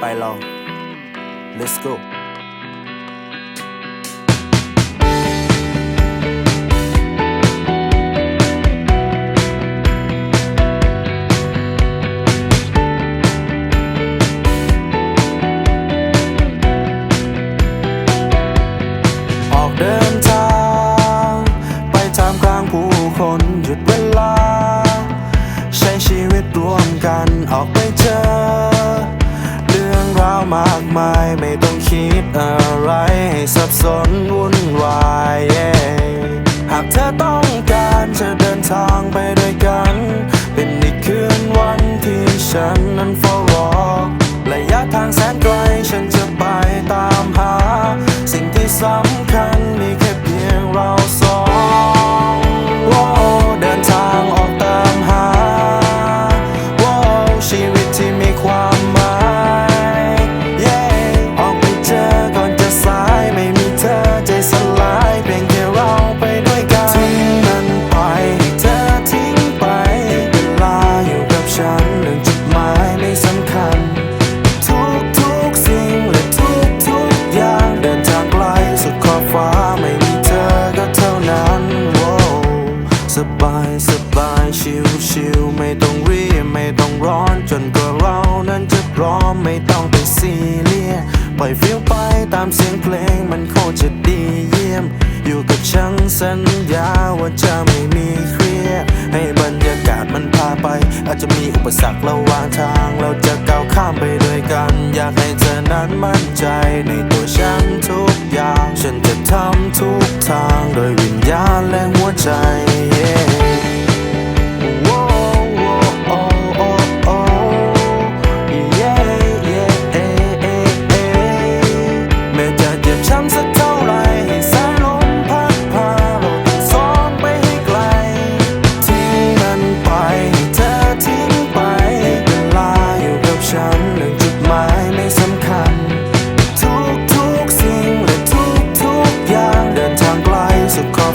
ไปเรา let's go ออกเดินทางไปท่ามกลางผู้คนหยุดเวลา ใช้ชีวิตร่วมกันออกไป ไม่ต้องคิดอะไรให้สับสนวุ่นวาย yeah หากเธอต้องการจะเดินทางไปด้วยกัน เป็นอีกคืนวันที่ฉัน ฟ้าไม่มีเธอก็เท่านั้นโว้สบายสบายชิวชิวไม่ต้องรีบไม่ต้องร้อนจนกว่าเรานั้นจะพร้อมไม่ต้องไปซีเรียสปล่อยฟิลไปตามเสียงเพลงมันโคตรจะดีเยี่ยม อยู่กับฉันสัญญาว่าจะไม่มีเครียดให้บรรยากาศมันพาไป อาจจะมีอุปสรรคระหว่างทาง ทุกทางโดยวิญญาณและหัวใจ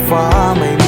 fama